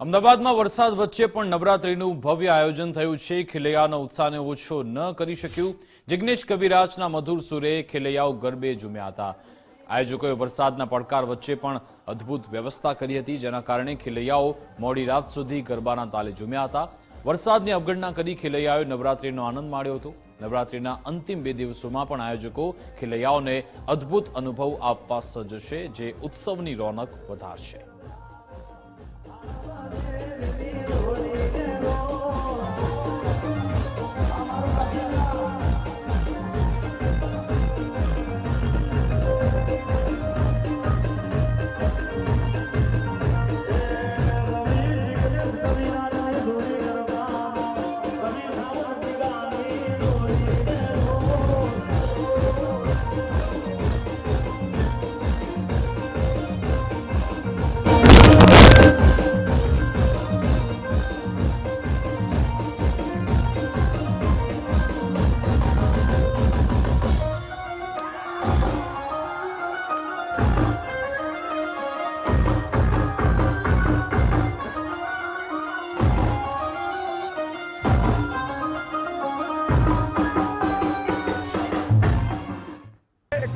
અમદાવાદમાં વરસાદ વચ્ચે પણ નવરાત્રીનું ભવ્ય આયોજન થયું છે. ખેલૈયાનો ઉત્સાહને ઓછો ન કરી શક્યું. જિગ્નેશ કવિરાજના મધુર સુરે ખેલૈયાઓ ગરબે ઝૂમ્યા હતા. આયોજકોએ વરસાદના પડકાર વચ્ચે પણ અદ્ભુત વ્યવસ્થા કરી હતી, જેના કારણે ખેલૈયાઓ મોડી રાત સુધી ગરબાના તાલે ઝૂમ્યા હતા. વરસાદની અવગણના કરી ખેલૈયાઓએ નવરાત્રીનો આનંદ માણ્યો હતો. નવરાત્રીના અંતિમ બે દિવસોમાં પણ આયોજકો ખેલૈયાઓને અદ્ભુત અનુભવ આપવા સજ્જ છે, જે ઉત્સવની રોનક વધારશે.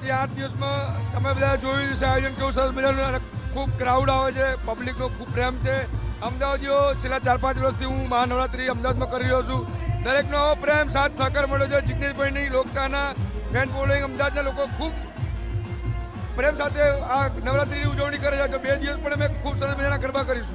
એકથી આઠ દિવસમાં તમે બધા જોયું છે આયોજન કેવું સરસ મજાનું ખૂબ ક્રાઉડ આવે છે પબ્લિકનો ખૂબ પ્રેમ છે. અમદાવાદીઓ છેલ્લા ચાર પાંચ વર્ષથી હું મહાનવરાત્રિ અમદાવાદમાં કરી રહ્યો છું. દરેકનો પ્રેમ, સાથ, સહકાર મળ્યો છે. જિગ્નેશભાઈની લોકશાહના ફેન ફોલોઈંગ અમદાવાદના લોકો ખૂબ પ્રેમ સાથે આ નવરાત્રિની ઉજવણી કરે છે. બે દિવસ પણ અમે ખૂબ સરસ મજાના ગરબા કરીશું.